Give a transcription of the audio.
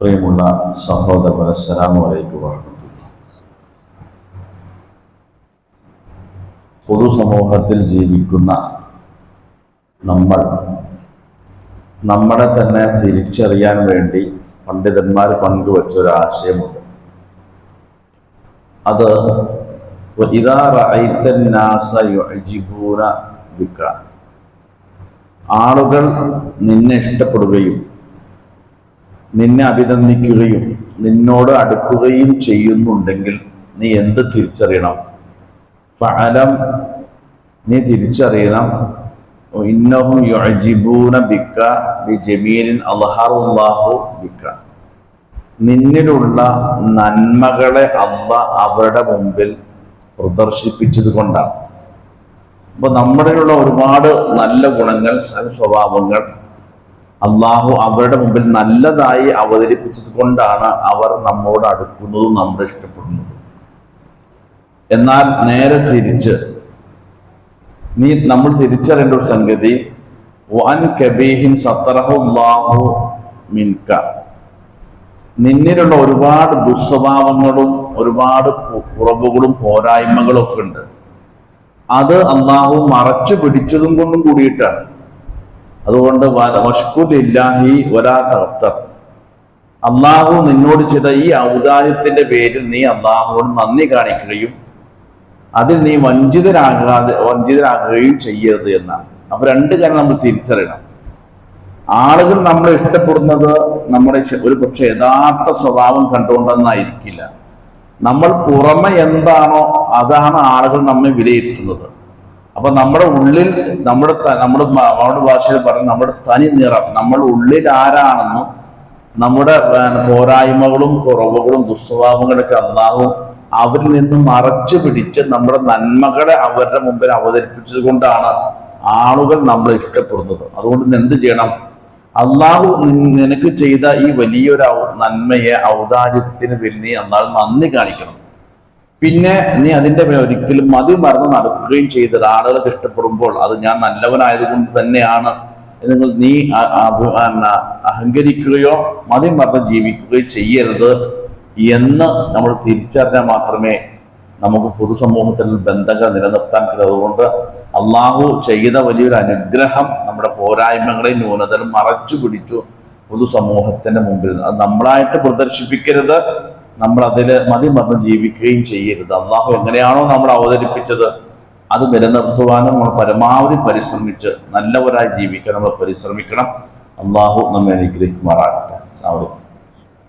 പ്രിയമുള്ള സഹോദരൻ അസ്സലാമു അലൈക്കും വറഹ്മത്തുള്ളാഹി. പൊതുസമൂഹത്തിൽ ജീവിക്കുന്ന നമ്മൾ നമ്മളെ തന്നെ തിരിച്ചറിയാൻ വേണ്ടി പണ്ഡിതന്മാർ പങ്കുവച്ച ഒരു ആശയമുണ്ട്. അത് ആളുകൾ നിന്നെ ഇഷ്ടപ്പെടുകയും നിന്നെ അഭിനന്ദിക്കുകയും നിന്നോട് അടുക്കുകയും ചെയ്യുന്നുണ്ടെങ്കിൽ നീ എന്ത് തിരിച്ചറിയണം? ഫലം നീ തിരിച്ചറിയണം. യുഅ്ജിബൂന ബിക ബിജമീലിൻ അൽഹറുല്ലാഹു ബിക്ക. നിന്നിലുള്ള നന്മകളെ അല്ല അവരുടെ മുമ്പിൽ പ്രദർശിപ്പിച്ചത് കൊണ്ടാണ്. അപ്പൊ നമ്മളിലുള്ള ഒരുപാട് നല്ല ഗുണങ്ങൾ സ്വഭാവങ്ങൾ അള്ളാഹു അവരുടെ മുമ്പിൽ നല്ലതായി അവതരിപ്പിച്ചത് കൊണ്ടാണ് അവർ നമ്മോട് അടുക്കുന്നതും നമ്മൾ ഇഷ്ടപ്പെടുന്നതും. എന്നാൽ നേരെ തിരിച്ച് നീ നമ്മൾ തിരിച്ചറിയേണ്ട ഒരു സംഗതി വൻ കബീഹിൻ സത്തറഹുല്ലാഹു മിൻക. നിന്നിലുള്ള ഒരുപാട് ദുസ്വഭാവങ്ങളും ഒരുപാട് കുറവുകളും പോരായ്മകളും ഒക്കെ ഉണ്ട്. അത് അള്ളാഹു മറച്ചു പിടിച്ചതും കൊണ്ടും കൂടിയിട്ടാണ്. അതുകൊണ്ട് മഷ്കുലില്ലാഹി ഒരാ തർത്തർ അള്ളാഹു നിന്നോട് ചെയ്ത ഈ ഔദാര്യത്തിന്റെ പേരിൽ നീ അള്ളാഹുവോട് നന്ദി കാണിക്കുകയും അതിൽ നീ വഞ്ചിതരാകാതെ വഞ്ചിതരാകുകയും ചെയ്യരുത് എന്നാണ്. അപ്പൊ രണ്ട് കാര്യം നമ്മൾ തിരിച്ചറിയണം. ആളുകൾ നമ്മളെ ഇഷ്ടപ്പെടുന്നത് നമ്മുടെ ഒരു പക്ഷെ യഥാർത്ഥ സ്വഭാവം കണ്ടുകൊണ്ടെന്നായിരിക്കില്ല. നമ്മൾ പുറമെ എന്താണോ അതാണ് ആളുകൾ നമ്മെ വിലയിരുത്തുന്നത്. അപ്പൊ നമ്മുടെ ഉള്ളിൽ നമ്മുടെ നമ്മുടെ നമ്മുടെ ഭാഷയിൽ പറഞ്ഞ നമ്മുടെ തനി നിറം നമ്മൾ ഉള്ളിൽ ആരാണെന്നും നമ്മുടെ പോരായ്മകളും കുറവുകളും ദുസ്വഭാവങ്ങളൊക്കെ അന്നാവും അവരിൽ നിന്നും മറച്ചു പിടിച്ച് നമ്മുടെ നന്മകളെ അവരുടെ മുമ്പിൽ അവതരിപ്പിച്ചത് കൊണ്ടാണ് ആളുകൾ നമ്മളെ ഇഷ്ടപ്പെടുന്നത്. അതുകൊണ്ട് എന്ത് ചെയ്യണം? അള്ളാഹു നിനക്ക് ചെയ്ത ഈ വലിയൊരു നന്മയെ ഔദാര്യത്തിന് വേണ്ടി അന്നാൾ നന്ദി കാണിക്കണം. പിന്നെ നീ അതിന്റെ ഒരിക്കലും മതി മറന്ന് നടക്കുകയും ചെയ്തത് ആളുകൾക്ക് ഇഷ്ടപ്പെടുമ്പോൾ അത് ഞാൻ നല്ലവനായതുകൊണ്ട് തന്നെയാണ് നിങ്ങൾ നീ അഹങ്കരിക്കുകയോ മതി മറന്ന് ജീവിക്കുകയോ ചെയ്യരുത് എന്ന് നമ്മൾ തിരിച്ചറിഞ്ഞാൽ മാത്രമേ നമുക്ക് പൊതുസമൂഹത്തിൽ ബന്ധങ്ങൾ നിലനിർത്താൻ കഴിയുന്നതുകൊണ്ട് അള്ളാഹു ചെയ്ത വലിയൊരു അനുഗ്രഹം നമ്മുടെ പോരായ്മകളെ ന്യൂനതകളും മറച്ചു പിടിച്ചു പൊതുസമൂഹത്തിന്റെ മുമ്പിൽ അത് നമ്മളായിട്ട് പ്രദർശിപ്പിക്കരുത്. നമ്മൾ അതിൽ മതി മറന്ന് ജീവിക്കുകയും ചെയ്യരുത്. അള്ളാഹു എങ്ങനെയാണോ നമ്മൾ അവതരിപ്പിച്ചത് അത് നിലനിർത്തുവാനും നമ്മൾ പരമാവധി പരിശ്രമിച്ച് നല്ലവരായി ജീവിക്കാൻ നമ്മൾ പരിശ്രമിക്കണം. അള്ളാഹു നമ്മെ അനുഗ്രഹിക്കുമാറാകട്ടെ.